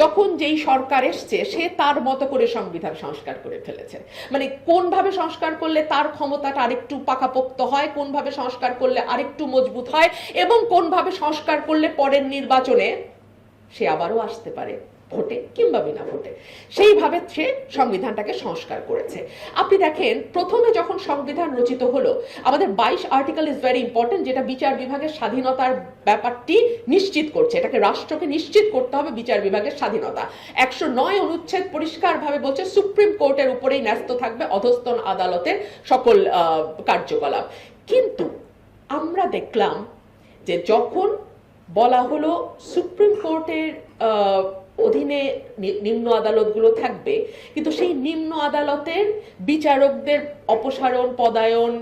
যখন যেই সরকার এসছে, সে তার মতো করে সংবিধান সংস্কার করে ফেলেছে। মানে কোনভাবে সংস্কার করলে তার ক্ষমতাটা আরেকটু পাকাপোক্ত হয়, কোনভাবে সংস্কার করলে আরেকটু মজবুত হয়, এবং কোনভাবে সংস্কার করলে পরের নির্বাচনে সে আবারও আসতে পারে। ভোটে কিংবা বিনা ভোটে। সেইভাবে সে সংবিধানটাকে সংস্কার করেছে। আপনি দেখেন, প্রথমে যখন সংবিধান রচিত হলো, আমাদের বাইশ আর্টিকেল ইজ ভেরি ইম্পর্টেন্ট যেটা বিচার বিভাগের স্বাধীনতার ব্যাপারটি নিশ্চিত করছে। এটাকে রাষ্ট্রকে নিশ্চিত করতে হবে বিচার বিভাগের স্বাধীনতা। একশো নয় অনুচ্ছেদ পরিষ্কারভাবে বলছে, সুপ্রিম কোর্টের উপরেই ন্যস্ত থাকবে অধস্তন আদালতের সকল কার্যকলাপ। কিন্তু আমরা দেখলাম যে যখন বলা হলো সুপ্রিম কোর্টের অধীনে নিম্ন আদালতগুলো থাকবে, কিন্তু সেই নিম্ন আদালতের বিচারকদের অপসারণ, পদায়ন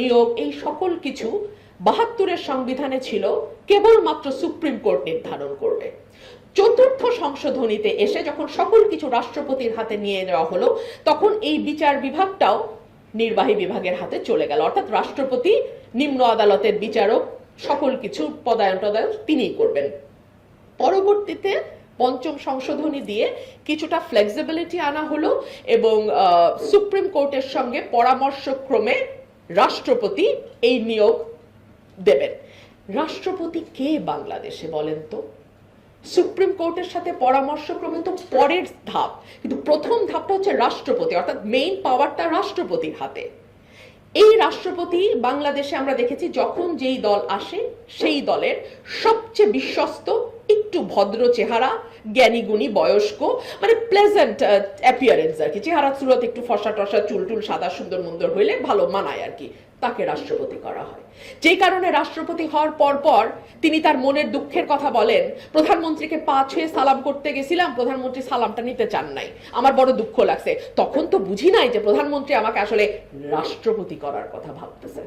নিয়োগ এই সকল কিছু বাহাত্তরের সংবিধানে ছিল, কেবলমাত্র সুপ্রিম কোর্ট নির্ধারণ করবে। চতুর্থ সংশোধনীতে এসে যখন সকল কিছু রাষ্ট্রপতির হাতে নিয়ে যাওয়া হলো, তখন এই বিচার বিভাগটাও নির্বাহী বিভাগের হাতে চলে গেল। অর্থাৎ রাষ্ট্রপতি, নিম্ন আদালতের বিচারক, সকল কিছু পদায়ন টদায়ন তিনিই করবেন। পরবর্তীতে পঞ্চম সংশোধনী দিয়ে কিছুটা ফ্লেক্সিবিলিটি আনা হলো এবং সুপ্রিম কোর্টের সঙ্গে পরামর্শক্রমে রাষ্ট্রপতি এই নিয়োগ দেবেন। রাষ্ট্রপতি কে বাংলাদেশে বলেন তো? সুপ্রিম কোর্টের সাথে পরামর্শক্রমে তো পরের ধাপ, কিন্তু প্রথম ধাপটা হচ্ছে রাষ্ট্রপতি, অর্থাৎ মেইন পাওয়ারটা রাষ্ট্রপতির হাতে। এই রাষ্ট্রপতি বাংলাদেশে আমরা দেখেছি যখন যেই দল আসে, সেই দলের সবচেয়ে বিশ্বস্ত একটু ভদ্র চেহারা, জ্ঞানী গুণী, বয়স্ক মানে প্লেজেন্ট অ্যাপিয়ারেন্স আর কি। চেহারা সুরত একটু ফসা টসা চুল টুল সাদা, সুন্দর মুন্দর হইলে ভালো মানায় আর কি। তাকে রাষ্ট্রপতি করা হয়। যেই কারণে রাষ্ট্রপতি হওয়ার পর পর তিনি তার মনের দুঃখের কথা বলেন, প্রধানমন্ত্রীকে পা ছুঁয়ে সালাম করতে গেছিলাম, প্রধানমন্ত্রী সালামটা নিতে চান নাই। আমার বড় দুঃখ লাগছে। তখন তো বুঝি নাই যে প্রধানমন্ত্রী আমাকে আসলে রাষ্ট্রপতি করার কথা ভাবতেছেন।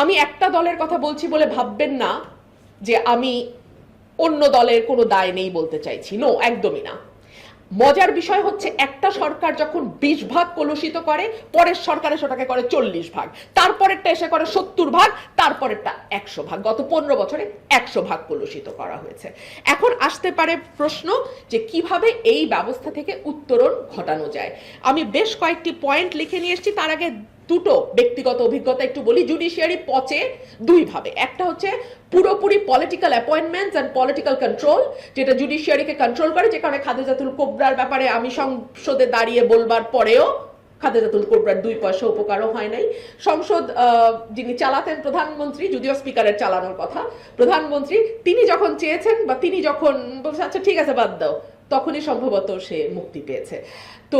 আমি একটা দলের কথা বলছি বলে ভাববেন না যে আমি অন্য দলের কোনো দায় নেই বলতে চাইছি। নো একদমই না। মজার বিষয় হচ্ছে একটা সরকার যখন বিশ ভাগ কলুষিত করে, পরের সরকারে সেটাকে করে চল্লিশ ভাগ। তারপরেরটা এসে করে সত্তর ভাগ, তারপরেরটা একশো ভাগ। গত পনেরো বছরে একশো ভাগ কলুষিত করা হয়েছে। এখন আসতে পারে প্রশ্ন যে কীভাবে এই ব্যবস্থা থেকে উত্তরণ ঘটানো যায়। আমি বেশ কয়েকটি পয়েন্ট লিখে নিয়ে এসেছি, তার আগে দুটো ব্যক্তিগত অভিজ্ঞতা একটু বলি জুডিশিয়ারি পচে দুই ভাবে। একটা হচ্ছে পুরোপুরি political appointments and political control যেটা জুডিশিয়ারিকে কন্ট্রোল করে যে কারণে খাদেজাতুল কোবরার ব্যাপারে আমি সংসদে দাঁড়িয়ে বলবার পরেও খাদেজাতুল কোবরার দুই পয়সা উপকারও হয় নাই। সংসদ যিনি চালাতেন প্রধানমন্ত্রী, যদিও স্পিকারের চালানোর কথা, প্রধানমন্ত্রী, তিনি যখন চেয়েছেন বা তিনি যখন বলছে আচ্ছা ঠিক আছে, বাদ দাও। তখনই সম্ভবত সে মুক্তি পেয়েছে। তো